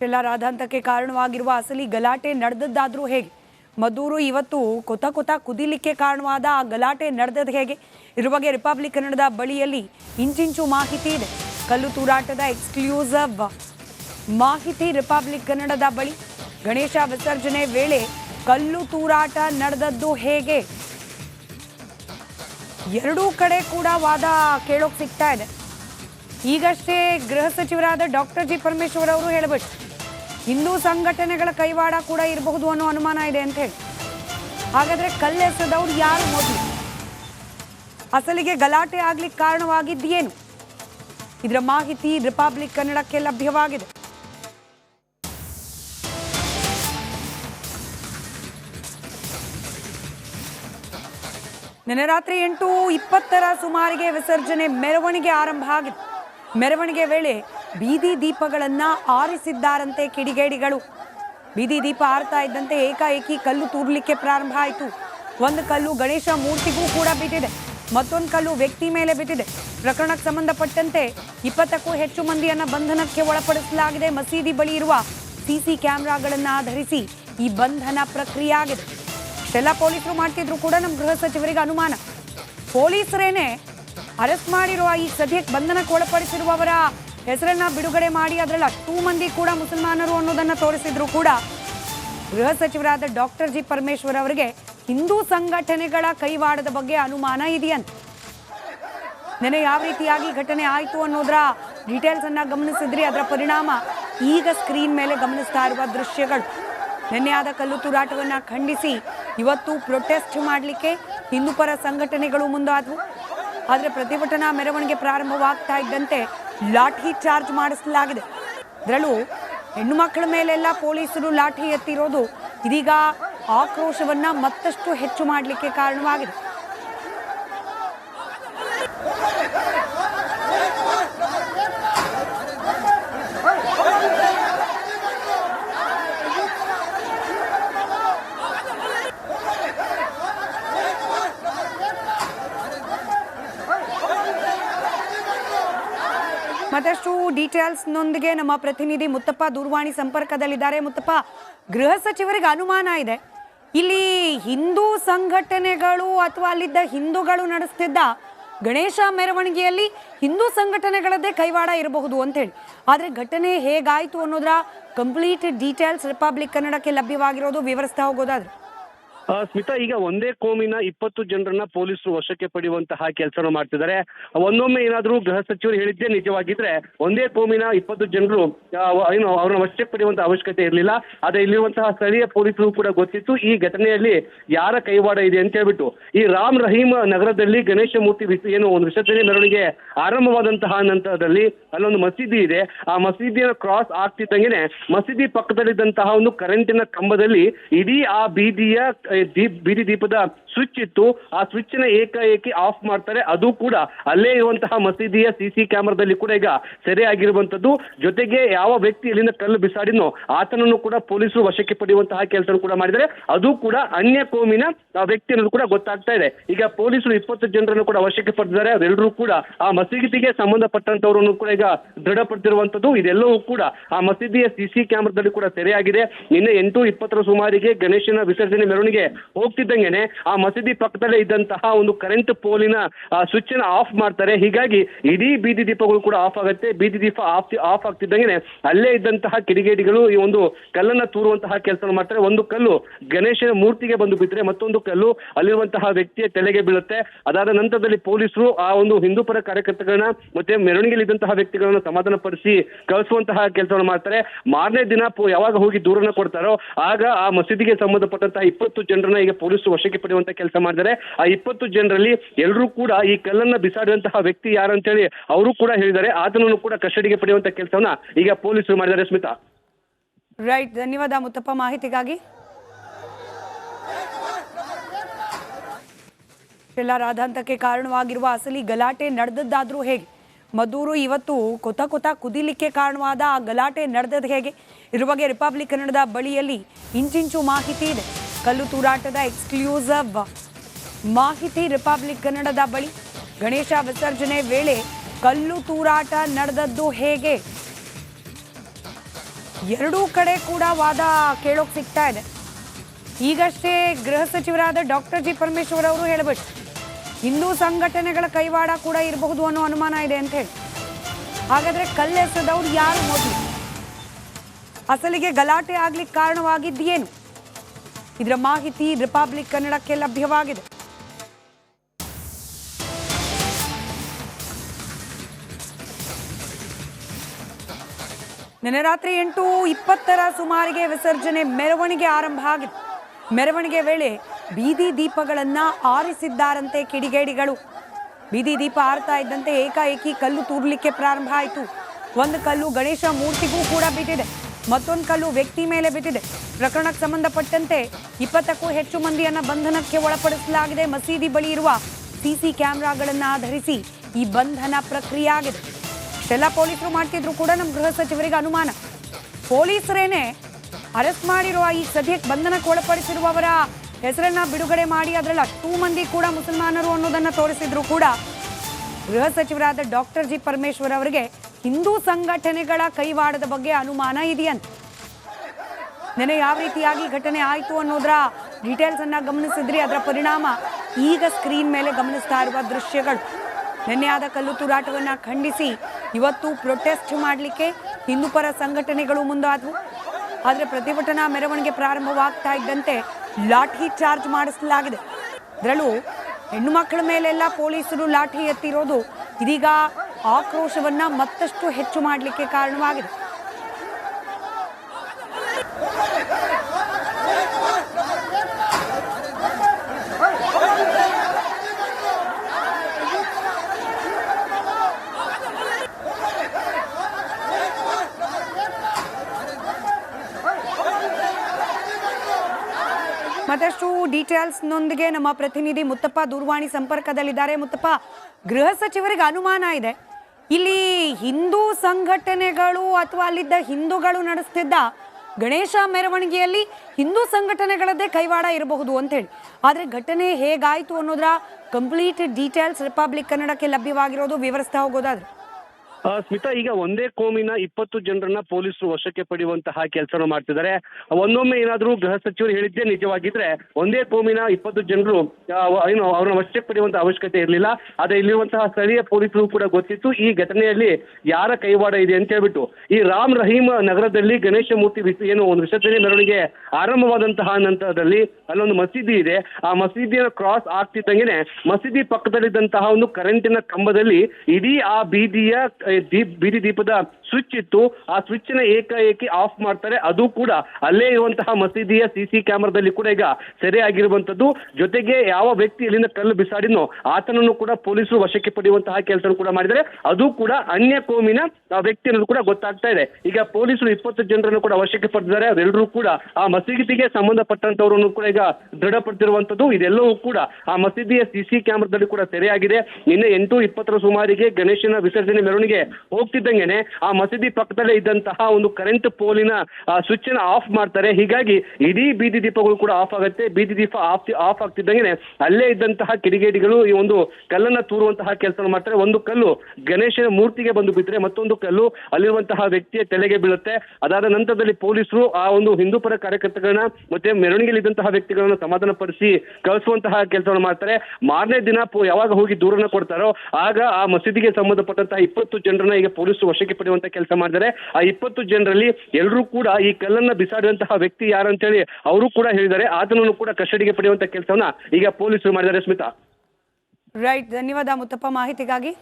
ಇಷ್ಟೆಲ್ಲ ರಾಧಾಂತಕ್ಕೆ ಕಾರಣವಾಗಿರುವ ಅಸಲಿ ಗಲಾಟೆ ನಡೆದದ್ದಾದ್ರೂ ಹೇಗೆ? ಮದ್ದೂರು ಇವತ್ತು ಕೊತ ಕೊತ ಕುದಿಲಿಕ್ಕೆ ಕಾರಣವಾದ ಆ ಗಲಾಟೆ ನಡೆದದ್ದು ಹೇಗೆ? ಇದ್ರ ಬಗ್ಗೆ ರಿಪಬ್ಲಿಕ್ ಕನ್ನಡದ ಬಳಿಯಲ್ಲಿ ಇಂಚಿಂಚು ಮಾಹಿತಿ ಇದೆ. ಕಲ್ಲು ತೂರಾಟದ ಎಕ್ಸ್ಕ್ಲೂಸಿವ್ ಮಾಹಿತಿ ರಿಪಬ್ಲಿಕ್ ಕನ್ನಡದ ಬಳಿ. ಗಣೇಶ ವಿಸರ್ಜನೆ ವೇಳೆ ಕಲ್ಲು ತೂರಾಟ ನಡೆದದ್ದು ಹೇಗೆ? ಎರಡೂ ಕಡೆ ಕೂಡ ವಾದ ಕೇಳೋಕ್ ಸಿಗ್ತಾ ಇದೆ. ಈಗಷ್ಟೇ ಗೃಹ ಸಚಿವರಾದ ಡಾಕ್ಟರ್ ಜಿ ಪರಮೇಶ್ವರ್ ಅವರು ಹೇಳಬಿಟ್ಟು ಹಿಂದೂ ಸಂಘಟನೆಗಳ ಕೈವಾಡ ಕೂಡ ಇರಬಹುದು ಅನ್ನೋ ಅನುಮಾನ ಇದೆ ಅಂತ ಹೇಳಿ. ಹಾಗಾದ್ರೆ ಕಲ್ಲೆಸೆದವ್ರು ಯಾರು ಮೋದಿ? ಅಸಲಿಗೆ ಗಲಾಟೆ ಆಗ್ಲಿಕ್ಕೆ ಕಾರಣವಾಗಿದ್ದೇನು? ಇದರ ಮಾಹಿತಿ ರಿಪಬ್ಲಿಕ್ ಕನ್ನಡಕ್ಕೆ ಲಭ್ಯವಾಗಿದೆ. ನಿನ್ನೆ ರಾತ್ರಿ ಎಂಟು ಇಪ್ಪತ್ತರ ಸುಮಾರಿಗೆ ವಿಸರ್ಜನೆ ಮೆರವಣಿಗೆ ಆರಂಭ ಆಗಿದೆ. ಮೆರವಣಿಗೆ ವೇಳೆ ಬೀದಿ ದೀಪಗಳನ್ನು ಆರಿಸಿದ್ದಾರಂತೆ ಕಿಡಿಗೇಡಿಗಳು. ಬೀದಿ ದೀಪ ಆರ್ತಾ ಇದ್ದಂತೆ ಏಕಾಏಕಿ ಕಲ್ಲು ತೂರ್ಲಿಕ್ಕೆ ಪ್ರಾರಂಭ ಆಯಿತು. ಒಂದು ಕಲ್ಲು ಗಣೇಶ ಮೂರ್ತಿಗೂ ಕೂಡ ಬಿದ್ದಿದೆ. ಮತ್ತೊಂದು ಕಲ್ಲು ವ್ಯಕ್ತಿ ಮೇಲೆ ಬಿದ್ದಿದೆ. ಪ್ರಕರಣಕ್ಕೆ ಸಂಬಂಧಪಟ್ಟಂತೆ ಇಪ್ಪತ್ತಕ್ಕೂ ಹೆಚ್ಚು ಮಂದಿಯನ್ನು ಬಂಧನಕ್ಕೆ ಒಳಪಡಿಸಲಾಗಿದೆ. ಮಸೀದಿ ಬಳಿ ಇರುವ ಸಿಸಿ ಕ್ಯಾಮ್ರಾಗಳನ್ನು ಆಧರಿಸಿ ಈ ಬಂಧನ ಪ್ರಕ್ರಿಯೆ ಆಗಿದೆ. ಎಲ್ಲ ಪೊಲೀಸರು ಮಾಡ್ತಿದ್ರು ಕೂಡ ನಮ್ಮ ಗೃಹ ಸಚಿವರಿಗೆ ಅನುಮಾನ. ಪೊಲೀಸರೇನೆ ಅರೆಸ್ಟ್ ಮಾಡಿರುವ ಈ ಸದ್ಯಕ್ಕೆ ಬಂಧನಕ್ಕೆ ಒಳಪಡಿಸಿರುವವರ ಹೆಸರನ್ನ ಬಿಡುಗಡೆ ಮಾಡಿ, ಅದರಲ್ಲಿ ಅಷ್ಟೂ ಮಂದಿ ಕೂಡ ಮುಸಲ್ಮಾನರು ಅನ್ನೋದನ್ನ ತೋರಿಸಿದ್ರು ಕೂಡ. ಗೃಹ ಸಚಿವರಾದ ಡಾಕ್ಟರ್ ಜಿ ಪರಮೇಶ್ವರ್ ಅವರಿಗೆ ಹಿಂದೂ ಸಂಘಟನೆಗಳ ಕೈವಾಡದ ಬಗ್ಗೆ ಅನುಮಾನ ಇದೆಯಂತೆ ನೆನೆ ಯಾವ ರೀತಿಯಾಗಿ ಘಟನೆ ಆಯಿತು ಅನ್ನೋದರ ಡೀಟೇಲ್ಸ್ ಅನ್ನ ಗಮನಿಸಿದ್ರಿ? ಅದರ ಪರಿಣಾಮ ಈಗ ಸ್ಕ್ರೀನ್ ಮೇಲೆ ಗಮನಿಸ್ತಾ ಇರುವ ದೃಶ್ಯಗಳು. ನಿನ್ನೆ ಕಲ್ಲು ತೂರಾಟವನ್ನ ಖಂಡಿಸಿ ಇವತ್ತು ಪ್ರೊಟೆಸ್ಟ್ ಮಾಡಲಿಕ್ಕೆ ಹಿಂದೂ ಪರ ಸಂಘಟನೆಗಳು ಮುಂದಾದವು. ಆದರೆ ಪ್ರತಿಭಟನಾ ಮೆರವಣಿಗೆ ಪ್ರಾರಂಭವಾಗ್ತಾ ಇದ್ದಂತೆ ಲಾಠಿ ಚಾರ್ಜ್ ಮಾಡಿಸಲಾಗಿದೆ. ಅದರಲ್ಲೂ ಹೆಣ್ಣು ಮಕ್ಕಳ ಮೇಲೆಲ್ಲ ಪೊಲೀಸರು ಲಾಠಿ ಎತ್ತಿರೋದು ಇದೀಗ ಆಕ್ರೋಶವನ್ನು ಮತ್ತಷ್ಟು ಹೆಚ್ಚು ಮಾಡಲಿಕ್ಕೆ ಕಾರಣವಾಗಿದೆ. ಮತ್ತಷ್ಟು ಡೀಟೇಲ್ಸ್ನೊಂದಿಗೆ ನಮ್ಮ ಪ್ರತಿನಿಧಿ ಮುತ್ತಪ್ಪ ದೂರವಾಣಿ ಸಂಪರ್ಕದಲ್ಲಿದ್ದಾರೆ. ಮುತ್ತಪ್ಪ, ಗೃಹ ಸಚಿವರಿಗೆ ಅನುಮಾನ ಇದೆ. ಇಲ್ಲಿ ಹಿಂದೂ ಸಂಘಟನೆಗಳು ಅಥವಾ ಅಲ್ಲಿದ್ದ ಹಿಂದೂಗಳು ನಡೆಸ್ತಿದ್ದ ಗಣೇಶ ಮೆರವಣಿಗೆಯಲ್ಲಿ ಹಿಂದೂ ಸಂಘಟನೆಗಳದ್ದೇ ಕೈವಾಡ ಇರಬಹುದು ಅಂತೇಳಿ ಆದರೆ ಘಟನೆ ಹೇಗಾಯಿತು ಅನ್ನೋದರ ಕಂಪ್ಲೀಟ್ ಡೀಟೇಲ್ಸ್ ರಿಪಬ್ಲಿಕ್ ಕನ್ನಡಕ್ಕೆ ಲಭ್ಯವಾಗಿರೋದು ವಿವರಿಸ್ತಾ ಹೋಗೋದಾದ್ರೆ. ಸ್ಮಿತಾ, ಈಗ ಒಂದೇ ಕೋಮಿನ ಇಪ್ಪತ್ತು ಜನರನ್ನ ಪೊಲೀಸರು ವಶಕ್ಕೆ ಪಡೆಯುವಂತಹ ಕೆಲಸವನ್ನು ಮಾಡ್ತಿದ್ದಾರೆ. ಒಂದೊಮ್ಮೆ ಏನಾದರೂ ಗೃಹ ಸಚಿವರು ಹೇಳಿದ್ದೇ ನಿಜವಾಗಿದ್ರೆ ಒಂದೇ ಕೋಮಿನ ಇಪ್ಪತ್ತು ಜನರು ಏನು, ಅವ್ರನ್ನ ವಶಕ್ಕೆ ಪಡೆಯುವಂತಹ ಅವಶ್ಯಕತೆ ಇರಲಿಲ್ಲ. ಆದ್ರೆ ಇಲ್ಲಿರುವಂತಹ ಸ್ಥಳೀಯ ಪೊಲೀಸರು ಕೂಡ ಗೊತ್ತಿತ್ತು. ಈ ಘಟನೆಯಲ್ಲಿ ಯಾರ ಕೈವಾಡ ಇದೆ ಅಂತ ಹೇಳ್ಬಿಟ್ಟು. ಈ ರಾಮ್ ರಹೀಮ್ ನಗರದಲ್ಲಿ ಗಣೇಶ ಮೂರ್ತಿ ಏನು, ಒಂದು ವಿಸರ್ಜನೆ ಮೆರವಣಿಗೆ ಆರಂಭವಾದಂತಹ ನಂತರದಲ್ಲಿ ಅಲ್ಲೊಂದು ಮಸೀದಿ ಇದೆ. ಆ ಮಸೀದಿಯ ಕ್ರಾಸ್ ಆಗ್ತಿದ್ದಂಗೆನೆ ಮಸೀದಿ ಪಕ್ಕದಲ್ಲಿದ್ದಂತಹ ಒಂದು ಕರೆಂಟಿನ ಕಂಬದಲ್ಲಿ ಇಡೀ ಆ ಬೀದಿಯ ದೀಪ್ ಬೀದಿ ದೀಪದ ಸ್ವಿಚ್ ಇತ್ತು ಆ ಸ್ವಿಚ್ನ ಏಕಾಏಕಿ ಆಫ್ ಮಾಡ್ತಾರೆ. ಅದು ಕೂಡ ಅಲ್ಲೇ ಇರುವಂತಹ ಮಸೀದಿಯ ಸಿಸಿ ಕ್ಯಾಮರಾದಲ್ಲಿ ಕೂಡ ಈಗ ಸೆರೆ ಆಗಿರುವಂತದ್ದು ಜೊತೆಗೆ ಯಾವ ವ್ಯಕ್ತಿ ಇಲ್ಲಿಂದ ಕಲ್ಲು ಬಿಸಾಡಿನೋ ಆತನನ್ನು ಕೂಡ ಪೊಲೀಸರು ವಶಕ್ಕೆ ಪಡೆಯುವಂತಹ ಕೆಲಸ ಕೂಡ ಮಾಡಿದ್ದಾರೆ. ಅದು ಕೂಡ ಅನ್ಯ ಕೋಮಿನ ವ್ಯಕ್ತಿ ಅನ್ನೋದು ಕೂಡ ಗೊತ್ತಾಗ್ತಾ ಇದೆ. ಈಗ ಪೊಲೀಸರು ಇಪ್ಪತ್ತು ಜನರನ್ನು ಕೂಡ ವಶಕ್ಕೆ ಪಡೆದಿದ್ದಾರೆ. ಅವರೆಲ್ಲರೂ ಕೂಡ ಆ ಮಸೀದಿಗೆ ಸಂಬಂಧಪಟ್ಟಂತವರನ್ನು ಕೂಡ ಈಗ ದೃಢಪಡಿಸಿರುವಂತದ್ದು ಇದೆಲ್ಲವೂ ಕೂಡ ಆ ಮಸೀದಿಯ ಸಿಸಿ ಕ್ಯಾಮರಾದಲ್ಲಿ ಕೂಡ ಸೆರೆಯಾಗಿದೆ. ನಿನ್ನೆ ಎಂಟು ಇಪ್ಪತ್ತರ ಸುಮಾರಿಗೆ ಗಣೇಶನ ವಿಸರ್ಜನೆ ಮೆರವಣಿಗೆ ಹೋಗ್ತಿದ್ದಂಗೆನೆ ಆ ಮಸೀದಿ ಪಕ್ಕದಲ್ಲೇ ಇದ್ದಂತಹ ಒಂದು ಕರೆಂಟ್ ಪೋಲಿನ ಸ್ವಿಚ್ ಅನ್ನ ಆಫ್ ಮಾಡ್ತಾರೆ. ಹೀಗಾಗಿ ಇಡೀ ಬೀದಿ ದೀಪಗಳು ಕೂಡ ಆಫ್ ಆಗುತ್ತೆ. ಬೀದಿ ದೀಪ ಆಫ್ ಆಫ್ ಆಗ್ತಿದ್ದಂಗೆನೆ ಅಲ್ಲೇ ಇದ್ದಂತಹ ಕಿಡಿಗೇಡಿಗಳು ಈ ಒಂದು ಕಲ್ಲನ್ನ ತೂರುವಂತಹ ಕೆಲಸ ಮಾಡ್ತಾರೆ. ಒಂದು ಕಲ್ಲು ಗಣೇಶನ ಮೂರ್ತಿಗೆ ಬಂದು ಬಿದ್ದರೆ ಮತ್ತೊಂದು ಕಲ್ಲು ಅಲ್ಲಿರುವಂತಹ ವ್ಯಕ್ತಿಯ ತಲೆಗೆ ಬೀಳುತ್ತೆ. ಅದಾದ ನಂತರದಲ್ಲಿ ಪೊಲೀಸರು ಆ ಒಂದು ಹಿಂದೂ ಪರ ಕಾರ್ಯಕರ್ತಗಳನ್ನ ಮತ್ತೆ ಮೆರವಣಿಗೆಯಲ್ಲಿ ಇದ್ದಂತಹ ವ್ಯಕ್ತಿಗಳನ್ನ ಸಮಾಧಾನ ಪಡಿಸಿ ಕಳಿಸುವಂತಹ ಕೆಲಸವನ್ನು ಮಾಡ್ತಾರೆ. ಮಾರನೇ ದಿನ ಯಾವಾಗ ಹೋಗಿ ದೂರನ್ನ ಕೊಡ್ತಾರೋ ಆಗ ಆ ಮಸೀದಿಗೆ ಸಂಬಂಧಪಟ್ಟಂತಹ ಇಪ್ಪತ್ತು ಜನರನ್ನ ಈಗ ಪೊಲೀಸರು ವಶಕ್ಕೆ ಪಡೆಯುವಂತ ಕೆಲಸ ಮಾಡಿದ್ದಾರೆ. ಆ ಇಪ್ಪತ್ತು ಜನರಲ್ಲಿ ಎಲ್ಲರೂ ಕೂಡ ಈ ಕಲ್ಲನ್ನ ಬಿಸಾಡುವಂತಹ ವ್ಯಕ್ತಿ ಯಾರಂತೇಳಿ ಅವರು ಕೂಡ ಹೇಳಿದ್ದಾರೆ. ಆತನನ್ನು ಕೂಡ ಕಸ್ಟಡಿಗೆ ಪಡೆಯುವಂತ ಕೆಲಸವನ್ನ ಈಗ ಪೊಲೀಸರು ಮಾಡಿದ್ದಾರೆ ಸ್ಮಿತಾ. ರೈಟ್ ಧನ್ಯವಾದ ಮುತ್ತಪ್ಪ ಮಾಹಿತಿಗಾಗಿ. ರಾಧಾಂತಕ್ಕೆ ಕಾರಣವಾಗಿರುವ ಅಸಲಿ ಗಲಾಟೆ ನಡೆದದ್ದಾದ್ರೂ ಹೇಗೆ? ಮದ್ದೂರು ಇವತ್ತು ಕೊತ ಕೊತ ಕುದಿಲಿಕ್ಕೆ ಕಾರಣವಾದ ಆ ಗಲಾಟೆ ನಡೆದದ್ದು ಹೇಗೆ? ಇದ್ರ ರಿಪಬ್ಲಿಕ್ ಕನ್ನಡದ ಬಳಿಯಲ್ಲಿ ಇಂಚಿಂಚು ಮಾಹಿತಿ ಇದೆ. ಕಲ್ಲು ತೂರಾಟದ ಎಕ್ಸ್ಕ್ಲೂಸಿವ್ ಮಾಹಿತಿ ರಿಪಬ್ಲಿಕ್ ಕನ್ನಡದ ಬಳಿ. ಗಣೇಶ ವಿಸರ್ಜನೆ ವೇಳೆ ಕಲ್ಲು ತೂರಾಟ ನಡೆದದ್ದು ಹೇಗೆ? ಎರಡೂ ಕಡೆ ಕೂಡ ವಾದ ಕೇಳೋಕೆ ಸಿಗ್ತಾ ಇದೆ. ಈಗಷ್ಟೇ ಗೃಹ ಸಚಿವರಾದ ಡಾಕ್ಟರ್ ಜಿ ಪರಮೇಶ್ವರ್ ಅವರು ಹೇಳ್ಬಿಟ್ಟು ಹಿಂದೂ ಸಂಘಟನೆಗಳ ಕೈವಾಡ ಕೂಡ ಇರಬಹುದು ಅನ್ನೋ ಅನುಮಾನ ಇದೆ ಅಂತ ಹೇಳಿ. ಹಾಗಾದ್ರೆ ಕಲ್ಲೆಸದವ್ರು ಯಾರು ಮೋದಿ? ಅಸಲಿಗೆ ಗಲಾಟೆ ಆಗ್ಲಿಕ್ಕೆ ಕಾರಣವಾಗಿದ್ದೇನು ಇದರ ಮಾಹಿತಿ ರಿಪಬ್ಲಿಕ್ ಕನ್ನಡಕ್ಕೆ ಲಭ್ಯವಾಗಿದೆ. ನಿನ್ನೆ ರಾತ್ರಿ ಎಂಟು ಇಪ್ಪತ್ತರ ಸುಮಾರಿಗೆ ವಿಸರ್ಜನೆ ಮೆರವಣಿಗೆ ಆರಂಭ ಆಗಿದೆ. ಮೆರವಣಿಗೆ ವೇಳೆ ಬೀದಿ ದೀಪಗಳನ್ನ ಆರಿಸಿದ್ದಾರಂತೆ ಕಿಡಿಗೇಡಿಗಳು. ಬೀದಿ ದೀಪ ಆರ್ತಾ ಇದ್ದಂತೆ ಏಕಾಏಕಿ ಕಲ್ಲು ತೂರ್ಲಿಕ್ಕೆ ಪ್ರಾರಂಭ ಆಯಿತು. ಒಂದು ಕಲ್ಲು ಗಣೇಶ ಮೂರ್ತಿಗೂ ಕೂಡ ಬಿದ್ದಿದೆ. ಮತ್ತೊಂದು ಕಲ್ಲು ವ್ಯಕ್ತಿ ಮೇಲೆ ಬಿದ್ದಿದೆ. ಪ್ರಕರಣಕ್ಕೆ ಸಂಬಂಧಪಟ್ಟಂತೆ ಇಪ್ಪತ್ತಕ್ಕೂ ಹೆಚ್ಚು ಮಂದಿಯನ್ನ ಬಂಧನಕ್ಕೆ ಒಳಪಡಿಸಲಾಗಿದೆ. ಮಸೀದಿ ಬಳಿ ಇರುವ ಸಿಸಿ ಕ್ಯಾಮೆರಾಗಳನ್ನು ಆಧರಿಸಿ ಈ ಬಂಧನ ಪ್ರಕ್ರಿಯೆ ಆಗಿದೆ. ಎಲ್ಲ ಪೊಲೀಸರು ಮಾಡ್ತಿದ್ರು ಕೂಡ ನಮ್ಮ ಗೃಹ ಸಚಿವರಿಗೆ ಅನುಮಾನ. ಪೊಲೀಸರೇನೆ ಅರೆಸ್ಟ್ ಮಾಡಿರುವ ಈ ಸದ್ಯಕ್ಕೆ ಬಂಧನಕ್ಕೆ ಒಳಪಡಿಸಿರುವವರ ಹೆಸರನ್ನ ಬಿಡುಗಡೆ ಮಾಡಿ, ಅದರಲ್ಲಿ ಅಷ್ಟೂ ಮಂದಿ ಕೂಡ ಮುಸಲ್ಮಾನರು ಅನ್ನೋದನ್ನ ತೋರಿಸಿದ್ರು ಕೂಡ ಗೃಹ ಸಚಿವರಾದ ಡಾಕ್ಟರ್ ಜಿ ಪರಮೇಶ್ವರ್ ಅವರಿಗೆ ಹಿಂದೂ ಸಂಘಟನೆಗಳ ಕೈವಾಡದ ಬಗ್ಗೆ ಅನುಮಾನ ಇದೆಯಂತೆ ನೆನೆ ಯಾವ ರೀತಿಯಾಗಿ ಘಟನೆ ಆಯಿತು ಅನ್ನೋದರ ಡೀಟೇಲ್ಸ್ ಅನ್ನ ಗಮನಿಸಿದ್ರಿ? ಅದರ ಪರಿಣಾಮ ಈಗ ಸ್ಕ್ರೀನ್ ಮೇಲೆ ಗಮನಿಸ್ತಾ ಇರುವ ದೃಶ್ಯಗಳು. ನಿನ್ನೆ ಆದ ಕಲ್ಲು ತೂರಾಟವನ್ನ ಖಂಡಿಸಿ ಇವತ್ತು ಪ್ರೊಟೆಸ್ಟ್ ಮಾಡಲಿಕ್ಕೆ ಹಿಂದೂ ಪರ ಸಂಘಟನೆಗಳು ಮುಂದಾದವು. ಆದರೆ ಪ್ರತಿಭಟನಾ ಮೆರವಣಿಗೆ ಪ್ರಾರಂಭವಾಗ್ತಾ ಇದ್ದಂತೆ ಲಾಠಿ ಚಾರ್ಜ್ ಮಾಡಿಸಲಾಗಿದೆ. ಅದರಲ್ಲೂ ಹೆಣ್ಣು ಮಕ್ಕಳ ಮೇಲೆಲ್ಲ ಪೊಲೀಸರು ಲಾಠಿ ಎತ್ತಿರೋದು ಇದೀಗ ಆಕ್ರೋಶವನ್ನ ಮತ್ತಷ್ಟು ಹೆಚ್ಚು ಮಾಡಲಿಕ್ಕೆ ಕಾರಣವಾಗಿದೆ. ಮತ್ತಷ್ಟು ಡೀಟೇಲ್ಸ್ನೊಂದಿಗೆ ನಮ್ಮ ಪ್ರತಿನಿಧಿ ಮುತ್ತಪ್ಪ ದೂರವಾಣಿ ಸಂಪರ್ಕದಲ್ಲಿದ್ದಾರೆ. ಮುತ್ತಪ್ಪ, ಗೃಹ ಸಚಿವರಿಗೆ ಅನುಮಾನ ಇದೆ. ಇಲ್ಲಿ ಹಿಂದೂ ಸಂಘಟನೆಗಳು ಅಥವಾ ಅಲ್ಲಿದ್ದ ಹಿಂದೂಗಳು ನಡೆಸ್ತಿದ್ದ ಗಣೇಶ ಮೆರವಣಿಗೆಯಲ್ಲಿ ಹಿಂದೂ ಸಂಘಟನೆಗಳದ್ದೇ ಕೈವಾಡ ಇರಬಹುದು ಅಂತ ಹೇಳಿ ಆದರೆ ಘಟನೆ ಹೇಗಾಯಿತು ಅನ್ನೋದರ ಕಂಪ್ಲೀಟ್ ಡೀಟೇಲ್ಸ್ ರಿಪಬ್ಲಿಕ್ ಕನ್ನಡಕ್ಕೆ ಲಭ್ಯವಾಗಿರೋದು ವಿವರಿಸ್ತಾ ಹೋಗೋದಾದ್ರೆ. ಸ್ಮಿತಾ, ಈಗ ಒಂದೇ ಕೋಮಿನ ಇಪ್ಪತ್ತು ಜನರನ್ನ ಪೊಲೀಸರು ವಶಕ್ಕೆ ಪಡೆಯುವಂತಹ ಕೆಲಸವನ್ನು ಮಾಡ್ತಿದ್ದಾರೆ. ಒಂದೊಮ್ಮೆ ಏನಾದರೂ ಗೃಹ ಸಚಿವರು ಹೇಳಿದ್ದೇ ನಿಜವಾಗಿದ್ರೆ ಒಂದೇ ಕೋಮಿನ ಇಪ್ಪತ್ತು ಜನರು ಏನು, ಅವ್ರನ್ನ ವಶಕ್ಕೆ ಪಡೆಯುವಂತಹ ಅವಶ್ಯಕತೆ ಇರಲಿಲ್ಲ. ಆದ್ರೆ ಇಲ್ಲಿರುವಂತಹ ಸ್ಥಳೀಯ ಪೊಲೀಸರು ಕೂಡ ಗೊತ್ತಿತ್ತು, ಈ ಘಟನೆಯಲ್ಲಿ ಯಾರ ಕೈವಾಡ ಇದೆ ಅಂತ ಹೇಳ್ಬಿಟ್ಟು. ಈ ರಾಮ್ ರಹೀಮ್ ನಗರದಲ್ಲಿ ಗಣೇಶ ಮೂರ್ತಿ ಏನು, ಒಂದು ವಿಸರ್ಜನೆ ಮೆರವಣಿಗೆ ಆರಂಭವಾದಂತಹ ನಂತರದಲ್ಲಿ ಅಲ್ಲೊಂದು ಮಸೀದಿ ಇದೆ. ಆ ಮಸೀದಿಯ ಕ್ರಾಸ್ ಆಗ್ತಿದ್ದಂಗೆನೆ ಮಸೀದಿ ಪಕ್ಕದಲ್ಲಿದ್ದಂತಹ ಒಂದು ಕರೆಂಟಿನ ಕಂಬದಲ್ಲಿ ಇಡೀ ಆ ಬೀದಿಯ ದೀಪ್ ಬೀದಿ ದೀಪದ ಸ್ವಿಚ್ ಇತ್ತು ಆ ಸ್ವಿಚ್ನ ಏಕಾಏಕಿ ಆಫ್ ಮಾಡ್ತಾರೆ. ಅದು ಕೂಡ ಅಲ್ಲೇ ಇರುವಂತಹ ಮಸೀದಿಯ ಸಿಸಿ ಕ್ಯಾಮರಾದಲ್ಲಿ ಕೂಡ ಈಗ ಸೆರೆ ಆಗಿರುವಂತದ್ದು ಜೊತೆಗೆ ಯಾವ ವ್ಯಕ್ತಿ ಇಲ್ಲಿಂದ ಕಲ್ಲು ಬಿಸಾಡಿನೋ ಆತನನ್ನು ಕೂಡ ಪೊಲೀಸರು ವಶಕ್ಕೆ ಪಡೆಯುವಂತಹ ಕೆಲಸ ಕೂಡ ಮಾಡಿದ್ದಾರೆ. ಅದು ಕೂಡ ಅನ್ಯ ಕೋಮಿನ ವ್ಯಕ್ತಿ ಅನ್ನೋದು ಕೂಡ ಗೊತ್ತಾಗ್ತಾ ಇದೆ. ಈಗ ಪೊಲೀಸರು ಇಪ್ಪತ್ತು ಜನರನ್ನು ಕೂಡ ವಶಕ್ಕೆ ಪಡೆದಿದ್ದಾರೆ. ಅವರೆಲ್ಲರೂ ಕೂಡ ಆ ಮಸೀದಿಗೆ ಸಂಬಂಧಪಟ್ಟಂತವರನ್ನು ಕೂಡ ಈಗ ದೃಢಪಡಿಸಿರುವಂತದ್ದು ಇದೆಲ್ಲವೂ ಕೂಡ ಆ ಮಸೀದಿಯ ಸಿಸಿ ಕ್ಯಾಮರಾದಲ್ಲಿ ಕೂಡ ಸೆರೆಯಾಗಿದೆ. ನಿನ್ನೆ ಎಂಟು ಇಪ್ಪತ್ತರ ಸುಮಾರಿಗೆ ಗಣೇಶನ ವಿಸರ್ಜನೆ ಮೆರವಣಿಗೆ ಹೋಗ್ತಿದ್ದಂಗೆನೆ ಆ ಮಸೀದಿ ಪಕ್ಕದಲ್ಲೇ ಇದ್ದಂತಹ ಒಂದು ಕರೆಂಟ್ ಪೋಲಿನ ಸ್ವಿಚ್ ಅನ್ನ ಆಫ್ ಮಾಡ್ತಾರೆ. ಹೀಗಾಗಿ ಇಡೀ ಬೀದಿ ದೀಪಗಳು ಕೂಡ ಆಫ್ ಆಗುತ್ತೆ. ಬೀದಿ ದೀಪ ಆಫ್ ಆಫ್ ಆಗ್ತಿದ್ದಂಗೆನೆ ಅಲ್ಲೇ ಇದ್ದಂತಹ ಕಿಡಿಗೇಡಿಗಳು ಈ ಒಂದು ಕಲ್ಲನ್ನ ತೂರುವಂತಹ ಕೆಲಸ ಮಾಡ್ತಾರೆ. ಒಂದು ಕಲ್ಲು ಗಣೇಶನ ಮೂರ್ತಿಗೆ ಬಂದು ಬಿದ್ದರೆ ಮತ್ತೊಂದು ಕಲ್ಲು ಅಲ್ಲಿರುವಂತಹ ವ್ಯಕ್ತಿಯ ತಲೆಗೆ ಬೀಳುತ್ತೆ. ಅದಾದ ನಂತರದಲ್ಲಿ ಪೊಲೀಸರು ಆ ಒಂದು ಹಿಂದೂ ಪರ ಕಾರ್ಯಕರ್ತರನ್ನ ಮತ್ತೆ ಮೆರವಣಿಗೆಯಲ್ಲಿ ಇದ್ದಂತಹ ವ್ಯಕ್ತಿಗಳನ್ನ ಸಮಾಧಾನ ಪಡಿಸಿ ಕಳಿಸುವಂತಹ ಕೆಲಸವನ್ನು ಮಾಡ್ತಾರೆ. ಮಾರನೇ ದಿನ ಯಾವಾಗ ಹೋಗಿ ದೂರನ್ನ ಕೊಡ್ತಾರೋ ಆಗ ಆ ಮಸೀದಿಗೆ ಸಂಬಂಧಪಟ್ಟಂತಹ ಇಪ್ಪತ್ತು ಜನರನ್ನ ಈಗ ಪೊಲೀಸರು ವಶಕ್ಕೆ ಪಡೆಯುವಂತ ಕೆಲಸ ಮಾಡಿದ್ದಾರೆ. ಆ ಇಪ್ಪತ್ತು ಜನರಲ್ಲಿ ಎಲ್ಲರೂ ಕೂಡ ಈ ಕಲ್ಲನ್ನ ಬಿಸಾಡುವಂತಹ ವ್ಯಕ್ತಿ ಯಾರು ಅಂತೇಳಿ ಅವರು ಕೂಡ ಹೇಳಿದ್ದಾರೆ. ಆತನನ್ನು ಕೂಡ ಕಸ್ಟಡಿಗೆ ಪಡೆಯುವಂತ ಕೆಲಸವನ್ನ ಈಗ ಪೊಲೀಸರು ಮಾಡಿದ್ದಾರೆ ಸ್ಮಿತಾ. ರೈಟ್ ಧನ್ಯವಾದ ಮುತ್ತಪ್ಪ ಮಾಹಿತಿಗಾಗಿ.